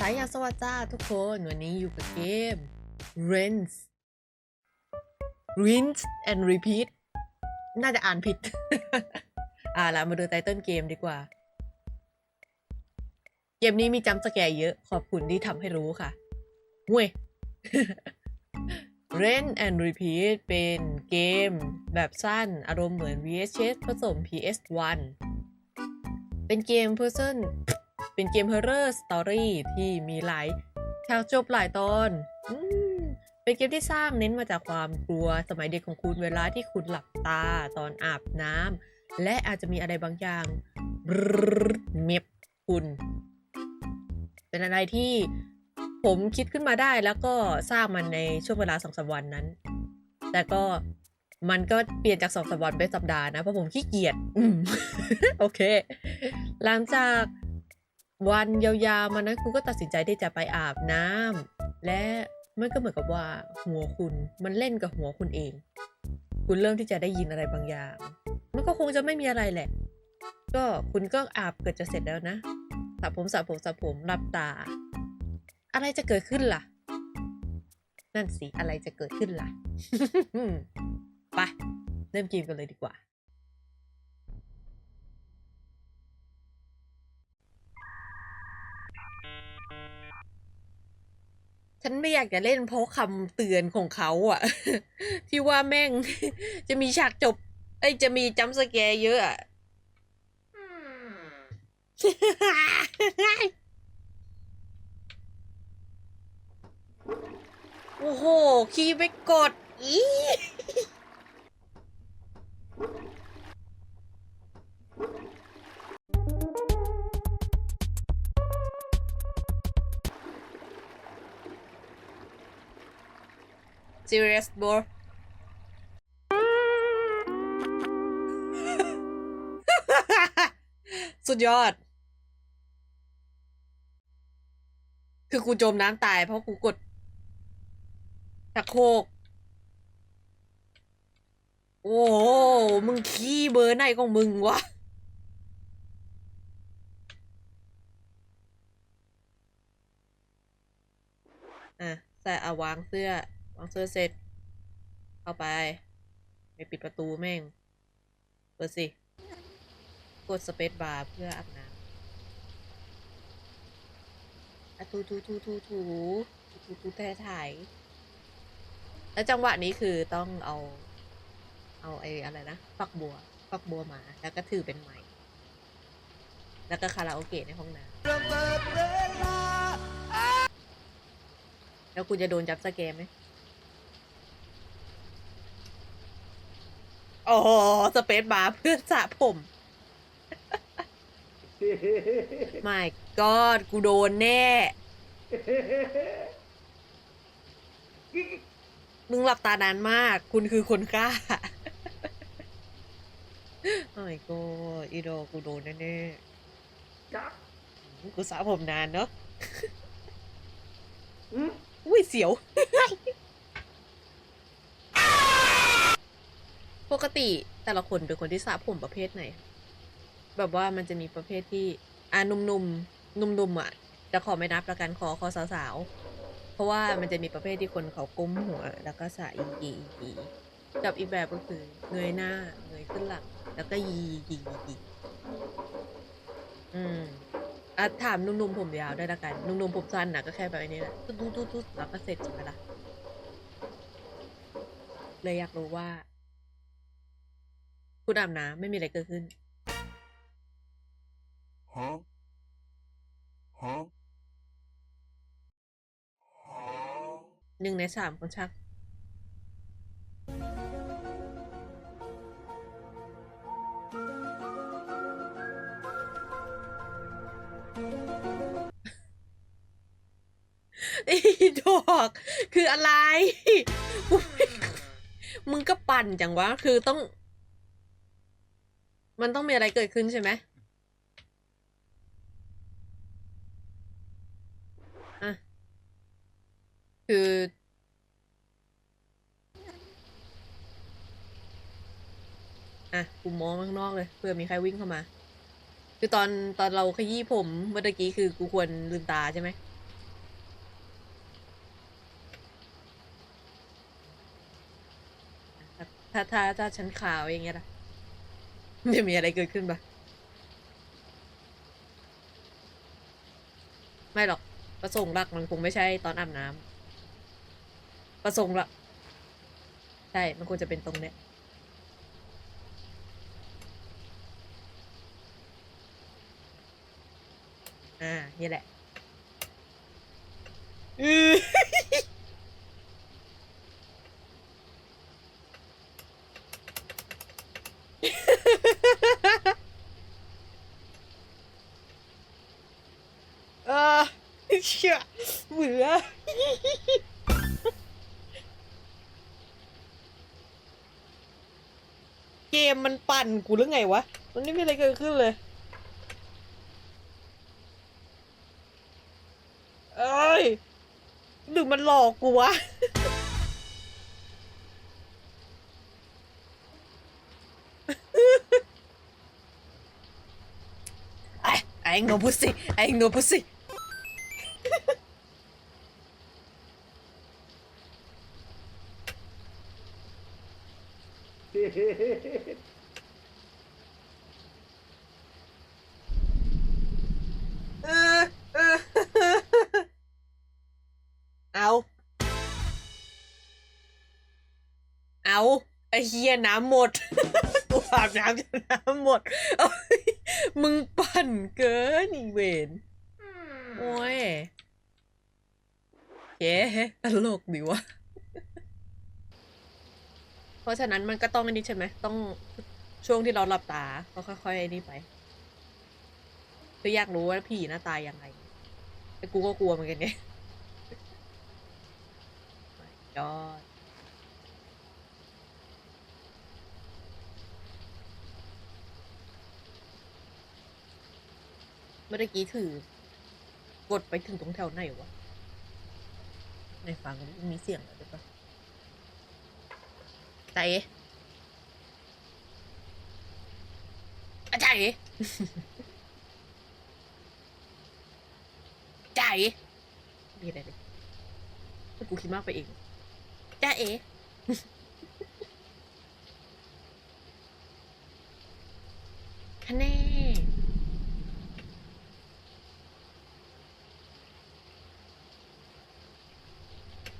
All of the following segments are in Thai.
สายยาสวัสดีจ้าทุกคนวันนี้อยู่กับเกม Rinse Rinse and Repeat น่าจะอ่านผิด อ่าละมาดูไตเติลเกมดีกว่า เกมนี้มีจำสแกร์เยอะ ขอบคุณที่ทำให้รู้ค่ะห่วย Rinse and Repeat เป็นเกมแบบสั้นอารมณ์เหมือน VHS ผสม PS1 เป็นเกม Person เป็นเกม Horror Story ที่มีหลายฉากจบหลายตอนอเป็นเกมที่สร้างเน้นมาจากความกลัวสมัยเด็กของคุณเวลาที่คุณหลับตาตอนอาบน้ำและอาจจะมีอะไรบางอย่างเม็บคุณ เป็นอะไรที่ผมคิดขึ้นมาได้แล้วก็สร้างมันในช่วงเวลาสองสามวันนั้น แต่ก็มันก็เปลี่ยนจากสองสามวันเป็นสัปดาห์นะ เพราะผมขี้เกียจ โอเค หลังจาก วันยาวๆมานั้นคุณก็ตัดสินใจที่จะไปอาบน้ำและมันก็เหมือนกับว่าหัวคุณมันเล่นกับหัวคุณเอง คุณเริ่มที่จะได้ยินอะไรบางอย่าง มันก็คงจะไม่มีอะไรแหละ ก็คุณก็อาบเกิดจะเสร็จแล้วนะสระผมสระผมสระผมหลับตา อะไรจะเกิดขึ้นล่ะ นั่นสิอะไรจะเกิดขึ้นล่ะไปเริ่มเกมกันเลยดีกว่า ฉันไม่อยากจะเล่นเพราะคำเตือนของเขาอะที่ว่าแม่งจะมีฉากจบ เอ้ยจะมีจัมสแกร์เยอะอะโอ้โห คีย์ไปกด อี ซีเรียสบอสุดยอด คือกูจมน้ำตายเพราะกูกดตะโคก โอ้โห มึงขี้เบอร์ไหนของมึงวะ อะ ใส่อาวางเสื้อ วางเสื้อเสร็จ เข้าไป ไปปิดประตูแม่ง เปิดสิ กดสเปซบาร์เพื่ออาบน้ำอะทูทูทูทูทูทูทูแท้ถ่ยแล้วจังหวะนี้คือต้องเอา เอาไอ้อะไรนะฟักบัวฟักบัวมา แล้วก็ถือเป็นไม้แล้วก็คาราโอเกะในห้องน้ำแล้วคุณจะโดนจับสแกมไหม โอ้โหสเปซบาร์เพื่อสระผม ไม่กอดกูโดนแน่ มึงหลับตานานมาก คุณคือคนกล้า โอ้ยก็อีโดกูโดนแน่ๆกูสระผมนานเนอะอุ้ยเสียว ปกติแต่ละคนเป็นคนที่สระผมประเภทไหน แบบว่ามันจะมีประเภทที่ อ่านุ่มๆนุ่มๆอะจะขอไม่นับละกันขอขอสาวๆ เพราะว่ามันจะมีประเภทที่คนเขาก้มหัว แล้วก็สระอีกีอีกีกับอีกแบบก็คือเงยหน้าเงยขึ้นหลังแล้วก็ยียียีอืมอะถามหนุ่มๆผมยาวได้ละกันหนุ่มๆผมสั้นนะก็แค่แบบนี้แหละตุ๊ดตุ๊ดตุ๊ดตุ๊ดแล้วก็เสร็จใช่ไหมล่ะเลยอยากรู้ว่า คุณอาบน้ำไม่มีอะไรเกิดขึ้น Huh? Huh? หนึ่งในสามคนชักอีดอก คืออะไร มึงก็ปั่นจังวะ คือต้อง มันต้องมีอะไรเกิดขึ้นใช่ไหมอะ คือ อะกูมองข้างนอกเลยเพื่อมีใครวิ่งเข้ามา คือตอนตอนเราขยี้ผมเมื่อกี้คือกูควรลืมตาใช่ไหมถ้าถ้าถ้าชั้นขาวอย่างเงี้ยล่ะ จะมีอะไรเกิดขึ้นปะไม่หรอก ประสงค์หลักมันคงไม่ใช่ตอนอาบน้ำประสงค์หลักใช่ มันควรจะเป็นตรงเนี้ย อ่า นี่แหละ อือ เออเชี่ยเบื่อเกมมันปั่นกูหรือไงวะ มันไม่มีอะไรเกิดขึ้นเลย เอ้ยหรือมันหลอกกูวะ I, I ain't no pussy. I ain't no pussy. เออเออเอา เอาไอเฮียน้ำหมดกูอาบน้ำจนน้ำหมด มึงปั่นเกินอีเวนโอ้ยเย้ตลกดีวะ เพราะฉะนั้นมันก็ต้องอันนี้ใช่ไหมต้องช่วงที่เราหลับตาก็ค่อยๆไอ้นี่ไปคืออยากรู้ว่าผีหน้าตายยังไงแต่กูก็กลัวเหมือนกันเนี่ยยอดเมื่อกี้ถือกดไปถึงตรงแถวไหนวะ ในฟังมีเสียงอะไรด้วยปะ ใจเอ๋อะใจเอ๋ใจเอ๋มีอะไรเลยแต่กูคิดมากไปเองจ้าเอ๋คะแน่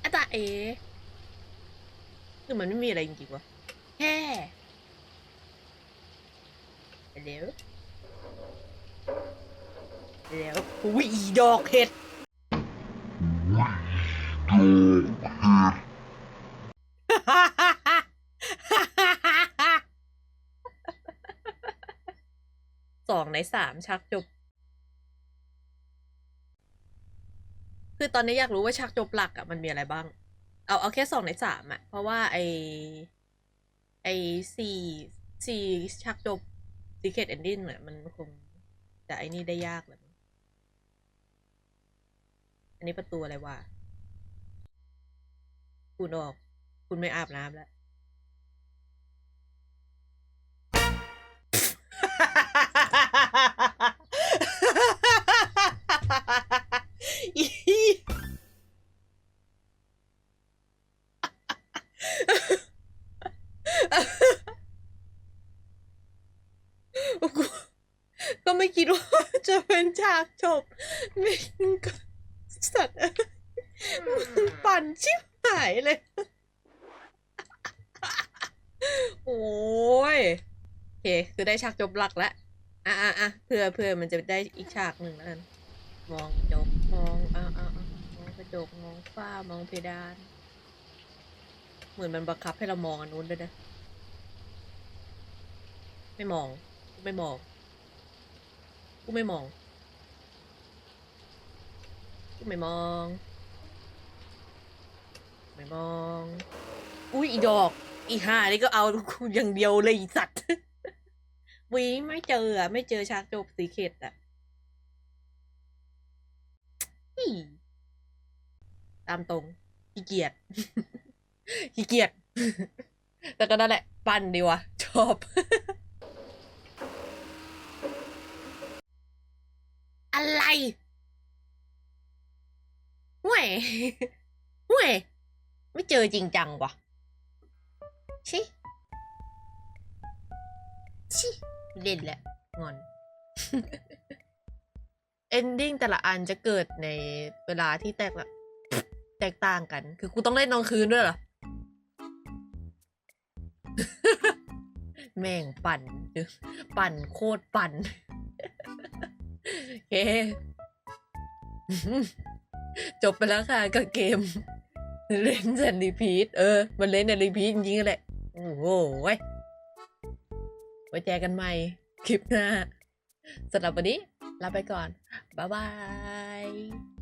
อาจารย์เอ หรือมันไม่มีอะไรจริงๆวะแค่เดี๋ยวเดี๋ยวอุ้ยอีดอกเห็ดสองในสามชักจบ คือตอนนี้อยากรู้ว่าฉากจบหลักอะมันมีอะไรบ้าง เอาเอาแค่สองในสามอะเพราะว่าไอไอสี่สี่ฉากจบ Secret Ending เนี่ยมันคงจะไอนี่ได้ยากเลยอันนี้ประตูอะไรวะคุณออก คุณไม่อาบน้ำแล้ว ไม่คิดว่าจะเป็นฉากจบไม่ก็สัตว์เอ้ยมึงปั่นชิบหายเลย โอ้ยโอเค คือได้ฉากจบหลักแล้วอะอะอะเพื่อเพื่อมันจะได้อีกฉากหนึ่งแล้วกันมองกระจกมองอะอะอะมองกระจกมองฝ้ามองเพดาน เหมือนมันบังคับให้เรามองอันนู้นด้วยนะ ไม่มอง ไม่มอง กูไม่มอง กูไม่มอง ไม่มอง อุ้ยอีดอก อีห่านี่ก็เอากูอย่างเดียวเลยอีสัตว์วีไม่เจออะไม่เจอฉากจบสีเขตอะอี้ตามตรงขี้เกียจขี้เกียจแต่ก็นั่นแหละ ปั่นดีวะ ชอบ อะไรห่วยห่วยไม่เจอจริงจังวะชิชิเล่นแหละงอน เอนดิ้งแต่ละอันจะเกิดในเวลาที่แตกละแตกต่างกัน คือกูต้องเล่นตอนคืนด้วยเหรอ แม่งปั่น ปั่นโคตรปั่น เค จบไปแล้วค่ะกับเกม เล่นแซนรีพีทเออ มันเล่นในรีพีทจริงๆแหละ โอ้โหไว้ยไว้แจกันใหม่ คลิปหน้าสำหรับวันนี้ลาไปก่อน บ๊ายบาย